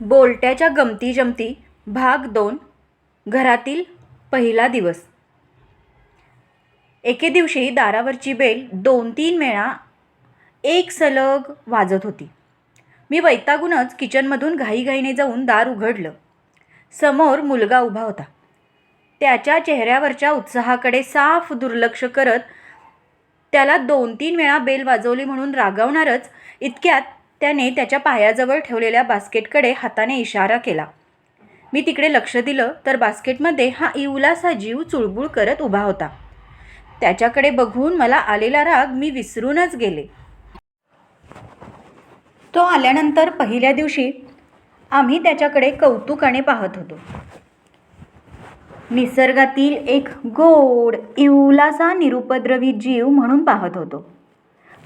बोलट्याच्या गमती जमती भाग दोन घरातील पहिला दिवस. एके दिवशी दारावरची बेल दोन तीन वेळा एक सलग वाजत होती. मी वैतागूनच किचनमधून घाईघाईने जाऊन दार उघडलं. समोर मुलगा उभा होता. त्याच्या चेहऱ्यावरच्या उत्साहाकडे साफ दुर्लक्ष करत त्याला दोन तीन वेळा बेल वाजवली म्हणून रागावणारच इतक्यात त्याने त्याच्या पायाजवळ ठेवलेल्या बास्केटकडे हाताने इशारा केला. मी तिकडे लक्ष दिलं तर बास्केटमध्ये हा इवलासा जीव चुळबुळ करत उभा होता. त्याच्याकडे बघून मला आलेला राग मी विसरूनच गेले. तो आल्यानंतर पहिल्या दिवशी आम्ही त्याच्याकडे कौतुकाने पाहत होतो. निसर्गातील एक गोड इवलासा निरुपद्रवी जीव म्हणून पाहत होतो.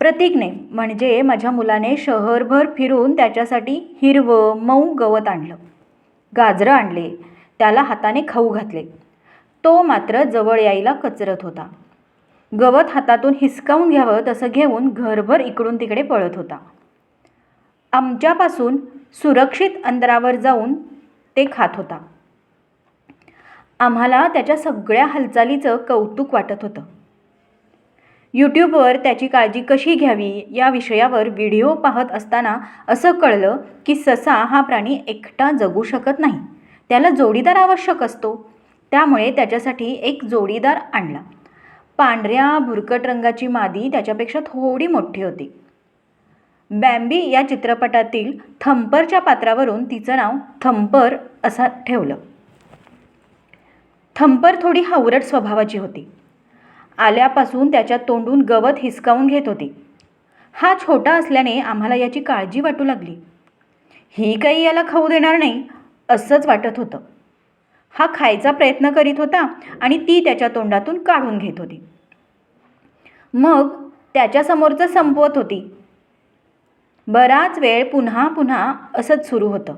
प्रतीकने म्हणजे माझ्या मुलाने शहरभर फिरून त्याच्यासाठी हिरवं मऊ गवत आणलं. गाजरं आणले त्याला हाताने खाऊ घातले. तो मात्र जवळ यायला कचरत होता. गवत हातातून हिसकावून घ्यावं तसं घेऊन घरभर इकडून तिकडे पळत होता. आमच्यापासून सुरक्षित अंतरावर जाऊन ते खात होता. आम्हाला त्याच्या सगळ्या हालचालीचं कौतुक वाटत होतं. यूट्यूबवर त्याची काळजी कशी घ्यावी या विषयावर व्हिडिओ पाहत असताना असं कळलं की ससा हा प्राणी एकटा जगू शकत नाही. त्याला जोडीदार आवश्यक असतो. त्यामुळे त्याच्यासाठी एक जोडीदार आणला. पांढऱ्या भुरकट रंगाची मादी त्याच्यापेक्षा थोडी मोठी होती. बॅम्बी या चित्रपटातील थंपरच्या पात्रावरून तिचं नाव थंपर असं ठेवलं. थंपर थोडी हावरट स्वभावाची होती. आल्यापासून त्याच्या तोंडून गवत हिसकावून घेत होती. हा छोटा असल्याने आम्हाला याची काळजी वाटू लागली. ही काही याला खाऊ देणार नाही असंच वाटत होतं. हा खायचा प्रयत्न करीत होता आणि ती त्याच्या तोंडातून काढून घेत होती. मग त्याच्यासमोरचं संपवत होती. बराच वेळ पुन्हा पुन्हा असंच सुरू होतं.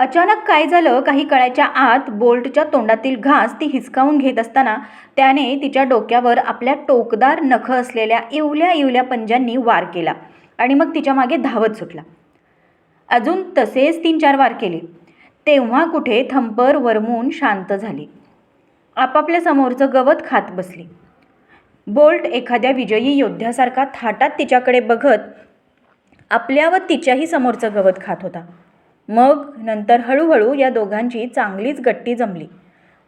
अचानक काय झालं? काही कळायच्या आत बोल्टच्या तोंडातील घास ती हिसकावून घेत असताना त्याने तिच्या डोक्यावर आपल्या टोकदार नखं असलेल्या इवल्या इवल्या पंजांनी वार केला आणि मग तिच्यामागे धावत सुटला. अजून तसेच तीन चार वार केले. तेव्हा कुठे थंपर वरमून शांत झाली. आपापल्या समोरचं गवत खात बसली. बोल्ट एखाद्या विजयी योद्ध्यासारखा थाटात तिच्याकडे बघत आपल्या व तिच्याही समोरचं गवत खात होता. मग नंतर हळूहळू या दोघांची चांगलीच गट्टी जमली.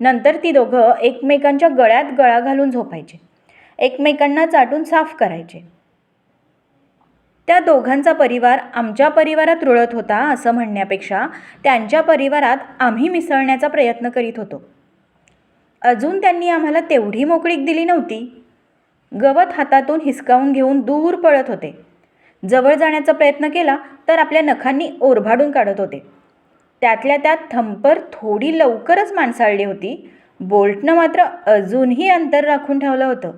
नंतर ती दोघं एकमेकांच्या गळ्यात गळा घालून झोपायचे. एकमेकांना चाटून साफ करायचे. त्या दोघांचा परिवार आमच्या परिवारात रुळत होता असं म्हणण्यापेक्षा त्यांच्या परिवारात आम्ही मिसळण्याचा प्रयत्न करीत होतो. अजून त्यांनी आम्हाला तेवढी मोकळीक दिली नव्हती. गवत हातातून हिसकावून घेऊन दूर पळत होते. जवळ जाण्याचा प्रयत्न केला तर आपल्या नखांनी ओरभाडून काढत होते. त्यातल्या त्यात थंपर थोडी लवकरच माणसाळली होती. बोल्टनं मात्र अजूनही अंतर राखून ठेवलं होतं.